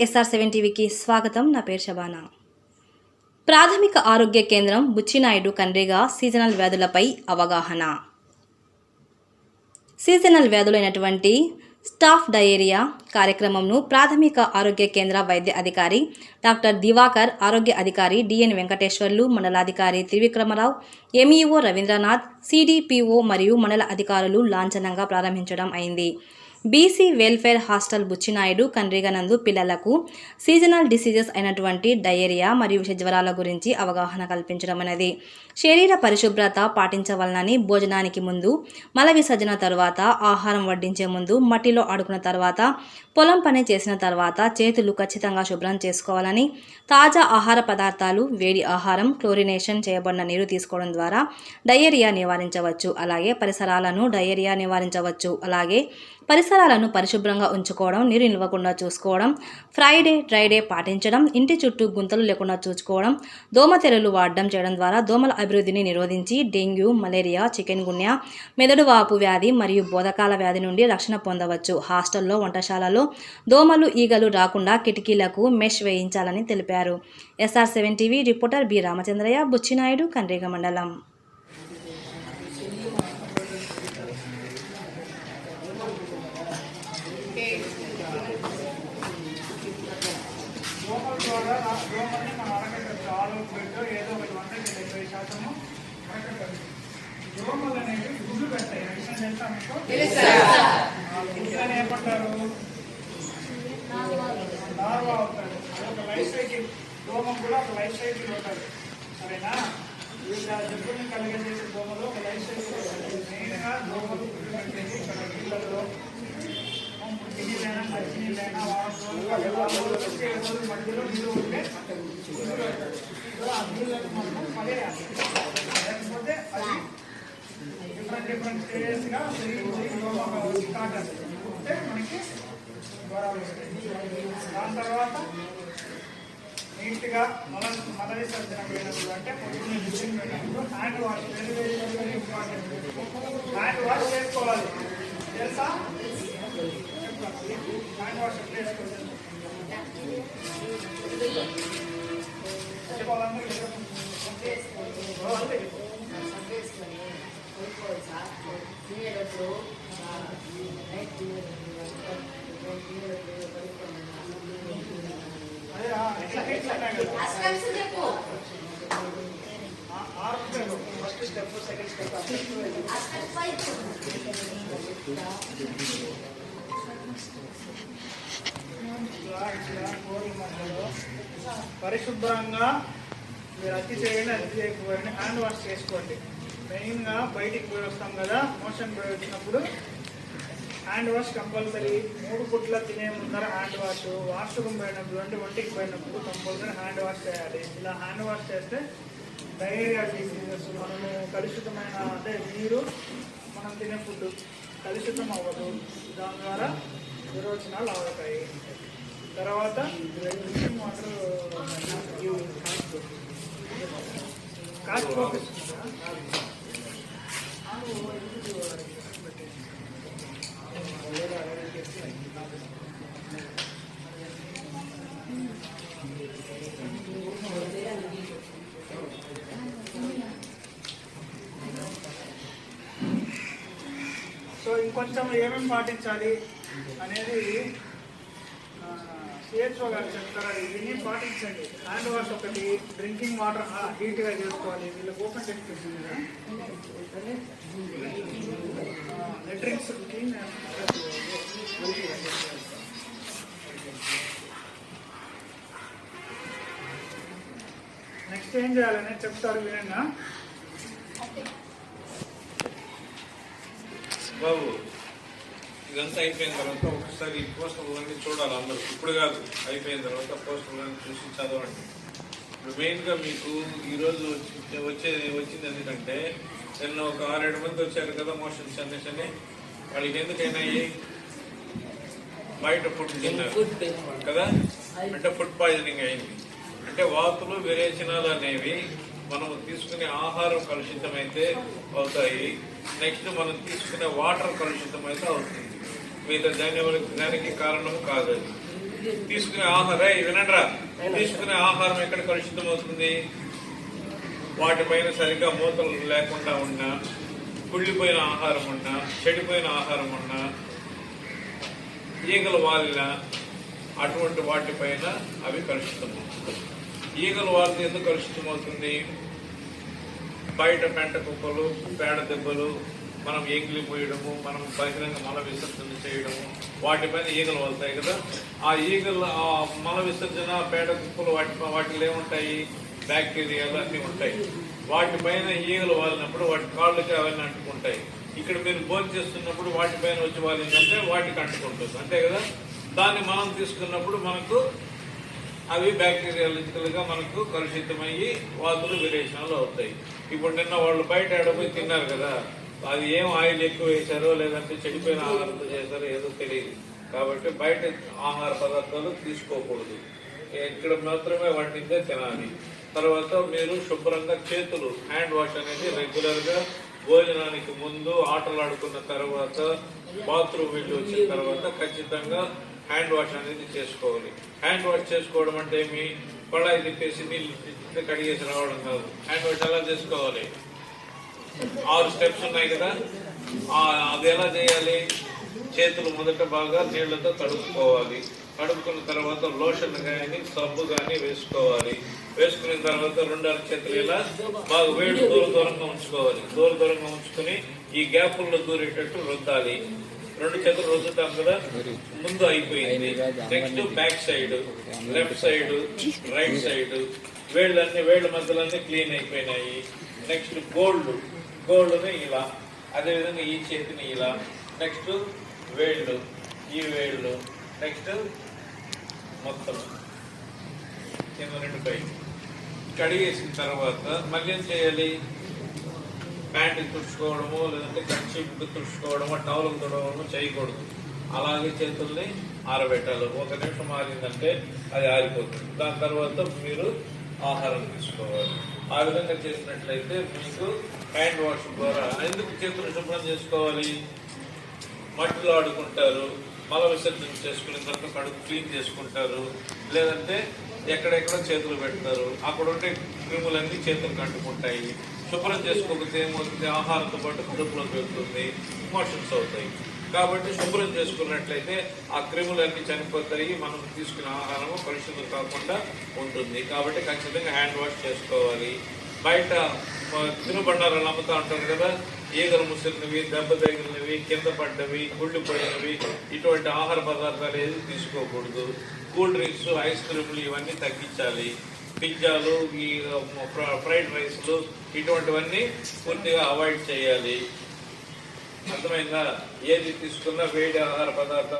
SR seven టీవీకి స్వాగతం. నా పేరు శబానా. ప్రాథమిక ఆరోగ్య కేంద్రం బుచ్చినాయుడు కండ్రిగా సీజనల్ వ్యాధులపై అవగాహన. సీజనల్ వ్యాధులైనటువంటి స్టాఫ్ డయేరియా కార్యక్రమంను ప్రాథమిక ఆరోగ్య కేంద్ర వైద్య అధికారి డాక్టర్ దివాకర్ ఆరోగ్య అధికారి డిఎన్ వెంకటేశ్వర్లు మండలాధికారి త్రివిక్రమరావు ఎంఈఓ రవీంద్రనాథ్ సిడిపిఓ మరియు మండల అధికారులు లాంఛనంగా ప్రారంభించడం అయింది. బీసీ వెల్ఫేర్ హాస్టల్ బుచ్చినాయుడు కండ్రిగనందు పిల్లలకు సీజనల్ డిసీజెస్ అయినటువంటి డయేరియా మరియు జ్వరాల గురించి అవగాహన కల్పించడం అనేది. శరీర పరిశుభ్రత పాటించవలనని భోజనానికి ముందు మల విసర్జన తర్వాత ఆహారం వడ్డించే ముందు మట్టిలో ఆడుకున్న తర్వాత పొలం పని చేసిన తర్వాత చేతులు ఖచ్చితంగా శుభ్రం చేసుకోవాలని తాజా ఆహార పదార్థాలు వేడి ఆహారం క్లోరినేషన్ చేయబడిన నీరు తీసుకోవడం ద్వారా డయేరియా నివారించవచ్చు. అలాగే పరిసరాలను డయేరియా నివారించవచ్చు. అలాగే పరిసరాలను పరిశుభ్రంగా ఉంచుకోవడం నీరు నిల్వకుండా చూసుకోవడం ఫ్రైడే డ్రైడే పాటించడం ఇంటి చుట్టూ గుంతలు లేకుండా చూసుకోవడం దోమతెరలు వాడడం చేయడం ద్వారా దోమల అభివృద్ధిని నిరోధించి డెంగ్యూ మలేరియా చికెన్ గున్యా మెదడు వాపు వ్యాధి మరియు బోధకాల వ్యాధి నుండి రక్షణ పొందవచ్చు. హాస్టల్లో వంటశాలలో దోమలు ఈగలు రాకుండా కిటికీలకు మెష్ వేయించాలని తెలిపారు. SR seven TV reporter B Ramachandraiah Buchinaidu Kandriga మండలం దోమల ద్వారా ఆ దోమల్ని మనం అరకట్టచ్చు ఆలో బెడ్ ఏదో ఒకటి వందకి డెబ్బై శాతము అరకట్టచ్చు దోమలు అనేవి గుడ్లు పెడతాయి ఆ తెలుసా మీకు ఏమంటారు లార్వా అవుతారు ఒక లైఫ్ సైకిల్ దోమ కూడా ఒక లైఫ్ సైకిల్ ఉంటుంది సరేనా? వీళ్ళ జబ్బుని కలిగజేసే దోమలు ఒక లైఫ్ సైకిల్ ఉంటుంది మెయిన్గా దోమలు గుడ్లు పెట్టేది ఇక్కడ నీళ్ళలో నీళ్ళైనా మంచినీళ్ళైనా వాటర్ వచ్చే రోజులు మధ్యలో నీళ్ళు ఉంటే గుడ్లు ఆ నీళ్ళని మనం పడేయాలి డిఫరెంట్ డిఫరెంట్ స్టేజెస్గా పెరిగి దోమ స్టార్ట్ అవుతుంది ఉంటే మనకి జ్వరాలు వస్తాయి. దాని తర్వాత నీట్గా మల మల విసర్జన పోయినప్పుడు అంటే పొద్దున్న జిమ్ పోయినప్పుడు hand wash important. Hand wash చేసుకోవాలి. తెలుసా? హ్యాండ్ వాష్ ఎట్లా చేసుకోవాలి? చెప్పాలంటే ఫస్ట్ స్టెప్ సెకండ్ స్టెప్ కోరి పరిశుభ్రంగా మీరు అతి చేయండి అతి చేయకపోయింది హ్యాండ్ వాష్ చేసుకోండి. మెయిన్గా బయటికి పోయి వస్తాం కదా మోషన్ పోయి వచ్చినప్పుడు హ్యాండ్ వాష్ కంపల్సరీ. మూడు పుట్ల తినే ముందర హ్యాండ్ వాష్ వాష్రూమ్ పోయినప్పుడు అంటే ఒంటికి పోయినప్పుడు కంపల్సరీ హ్యాండ్ వాష్ చేయాలి. ఇలా హ్యాండ్ వాష్ చేస్తే డైరియా డిసీజెస్ మనము కలుషితమైన అంటే నీరు మనం తినే ఫుడ్ కలుషితం అవ్వదు. దాని ద్వారా విరోచనాలు అవుతాయి. తర్వాత డ్రింకింగ్ వాటర్ కాకపోతే సో ఇంకొంచెం ఏమేమి పాటించాలి అనేది సిహెచ్ఓ గారు చెప్తారు ఇవన్నీ పాటించండి. హ్యాండ్ వాష్ ఒకటి డ్రింకింగ్ వాటర్ హీట్గా చేసుకోవాలి. వీళ్ళకి ఓపెన్ టెస్ట్ కదా. లెట్రిన్స్ క్లీన్ నెక్స్ట్ ఏం చేయాలని చెప్తారు వినంగా బాబు ఇదంతా అయిపోయిన తర్వాత ఒకసారి ఈ పోస్టర్లన్నీ చూడాలి అందరూ. ఇప్పుడు కాదు అయిపోయిన తర్వాత పోస్టర్లన్నీ చూసి చదవండి. ఇప్పుడు మెయిన్గా మీకు ఈరోజు వచ్చి వచ్చే వచ్చింది ఎందుకంటే నిన్న ఒక ఆరేడు మంది వచ్చారు కదా మోషన్స్ అనేసి అని వాళ్ళకి ఎందుకైనా బయట ఫుడ్ తిన్నారు కదా? అంటే ఫుడ్ పాయిజనింగ్ అయింది. అంటే వాతులు విరేచనాలు అనేవి మనం తీసుకునే ఆహారం కలుషితమైతే అవుతాయి. నెక్స్ట్ మనం తీసుకునే వాటర్ కలుషితం అయితే అవుతుంది. మీద దాని వల్ల- దానికి కారణం కాదు అది. తీసుకునే ఆహారం వినండిరా. తీసుకునే ఆహారం ఎక్కడ కలుషితం అవుతుంది వాటిపైన సరిగ్గా మూతలు లేకుండా ఉన్నా కుళ్ళిపోయిన ఆహారం ఉన్నా చెడిపోయిన ఆహారం ఉన్నా ఈగలు వాలిన అటువంటి వాటిపైన అవి కలుషితం అవుతుంది ఈగలు వాలితే ఎందుకు కలుషితమవుతుంది? బయట పెంట కుక్కలు పేడ దెబ్బలు మనం ఎంగిలి పోయడము మనం బహిరంగ మల విసర్జన చేయడము వాటిపైన ఈగలు వస్తాయి కదా. ఆ ఈగలు ఆ మల విసర్జన పేడ కుప్పలు వాటి వాటిలో ఏముంటాయి? బ్యాక్టీరియాలు అన్నీ ఉంటాయి. వాటిపైన ఈగలు వాలినప్పుడు వాటి కాళ్ళకి అవన్నీ అంటుకుంటాయి. ఇక్కడ మీరు భోజనం చేస్తున్నప్పుడు వాటిపైన వచ్చి వాలిందంటే వాటికి అంటుకుంటుంది. అంతే కదా? దాన్ని మనం తీసుకున్నప్పుడు మనకు అవి బ్యాక్టీరియాలజికల్గా మనకు కలుషితమయ్యి వాతులు విరేచనాలు అవుతాయి. ఇప్పుడు నిన్న వాళ్ళు బయట ఆడపోయి తిన్నారు కదా. అది ఏం ఆయిల్ ఎక్కువ వేశారో లేదంటే చెడిపోయిన ఆహారంతో చేశారో ఏదో తెలియదు. కాబట్టి బయట ఆహార పదార్థాలు తీసుకోకూడదు. ఇక్కడ మాత్రమే వండిందే తినాలి. తర్వాత మీరు శుభ్రంగా చేతులు హ్యాండ్ వాష్ అనేది రెగ్యులర్గా భోజనానికి ముందు ఆటలాడుకున్న తర్వాత బాత్రూమ్ వెళ్ళి వచ్చిన తర్వాత ఖచ్చితంగా హ్యాండ్ వాష్ అనేది చేసుకోవాలి. హ్యాండ్ వాష్ చేసుకోవడం అంటే మీ పడాయి తిప్పేసి నీళ్ళు కడిగేసి రావడం కాదు. హ్యాండ్ వాష్ ఎలా చేసుకోవాలి? ఆరు స్టెప్స్ ఉన్నాయి కదా. అది ఎలా చేయాలి? చేతులు మొదట బాగా నీళ్ళతో కడుక్కోవాలి కడుక్కున్న తర్వాత లోషన్ కానీ సబ్బు కానీ వేసుకోవాలి. వేసుకున్న తర్వాత రెండు చేతులు ఇలా బాగా వేడి దూర దూరంగా ఉంచుకోవాలి. దూర దూరంగా ఉంచుకుని ఈ గ్యాపుల్లో దూరేటట్టు రుద్దాలి. రెండు చేతులు రుద్దుతాం కదా? ముందు అయిపోయింది. Next back side left side right side వేళ్ళన్నీ వేళ్ళ మధ్యలన్నీ క్లీన్ అయిపోయినాయి. నెక్స్ట్ గోల్డ్ గోల్డ్ని ఇలా అదేవిధంగా ఈ చేతిని ఇలా నెక్స్ట్ వేళ్ళు ఈ వేళ్ళు నెక్స్ట్ మొత్తం. కింద రెండు పై కడిగేసిన తర్వాత మళ్ళీ ఏం చేయాలి? ప్యాంటు తుడుచుకోవడము లేదంటే కర్చీఫ్కి తుడుచుకోవడము టవల్ తుడవడము చేయకూడదు. అలాగే చేతుల్ని ఆరబెట్టాలి. ఒక నిమిషం ఆరిందంటే అది ఆరిపోతుంది. దాని తర్వాత మీరు ఆహారం తీసుకోవాలి. ఆ విధంగా చేసినట్లయితే మీకు హ్యాండ్ వాష్ ద్వారా ఎందుకు చేతులు శుభ్రం చేసుకోవాలి? మట్టిలో ఆడుకుంటారు మల విసర్జన చేసుకుని తర్వాత కడుపు క్లీన్ చేసుకుంటారు లేదంటే ఎక్కడెక్కడ చేతులు పెడతారు అక్కడ ఉండే క్రిములన్నీ చేతులు కంటుకుంటాయి శుభ్రం చేసుకోకపోతే ఏమవుతుంది? ఆహారంతో పాటు కడుపులో పెరుగుతుంది మోషన్స్ అవుతాయి. కాబట్టి శుభ్రం చేసుకున్నట్లయితే ఆ క్రిములన్నీ చనిపోతాయి మనం తీసుకునే ఆహారము పరిశుభ్రం కాకుండా ఉంటుంది. కాబట్టి ఖచ్చితంగా హ్యాండ్ వాష్ చేసుకోవాలి. బయట తినుబండారాలు అమ్ముతా ఉంటారు కదా ఈగలు ముసిరినవి దెబ్బ తగిలినవి కింద పడ్డవి కుళ్ళిపోయినవి ఇటువంటి ఆహార పదార్థాలు ఏది తీసుకోకూడదు. కూల్ డ్రింక్స్ ఐస్ క్రీములు ఇవన్నీ తగ్గించాలి. పిజ్జాలు ఈ ఫ్ర- ఫ్రైడ్ రైస్లు ఇటువంటివన్నీ పూర్తిగా అవాయిడ్ చేయాలి. అర్థమైందా? ఏది తీసుకున్నా వేడి ఆహార పదార్థాలు